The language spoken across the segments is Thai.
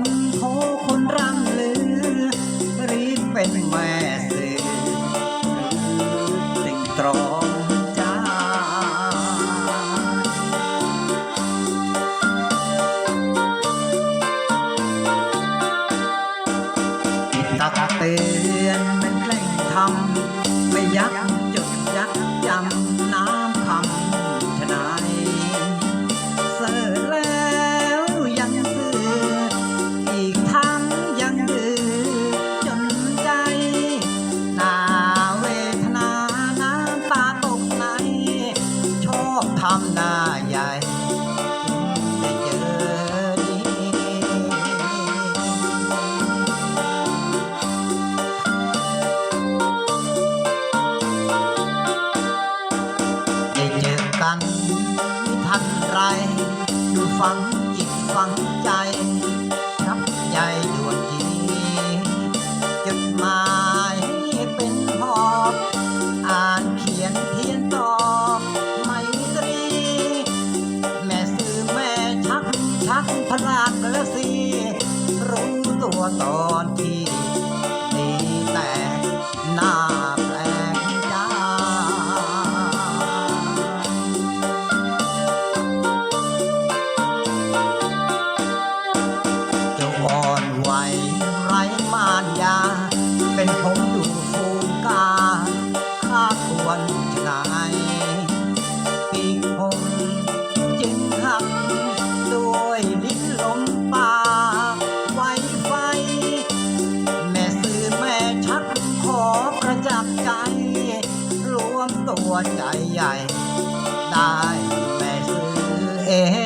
นโคคนร่ำลือ รีบเป็นแม่สื่อติ่งตรองจ้าจิตตาเตือนมันแกล้งทำไม่ยัก ทำหน้าใหญ่ได้เจอดีได้เจอกันทันไร ดูฟังจิตฟังใจ นตัวใจใหญ่ ได้แม่ซื้อเอง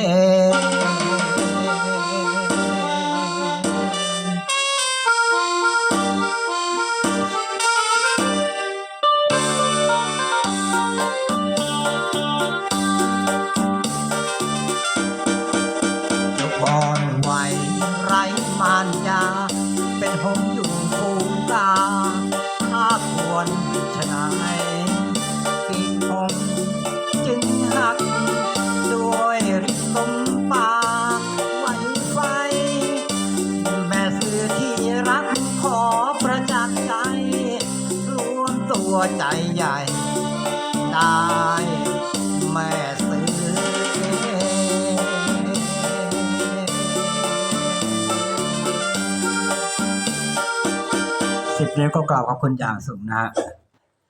ใจใหญ่ ได้แสิบเล่วก็กล่าวขอบคุณอย่างสูงนะฮะ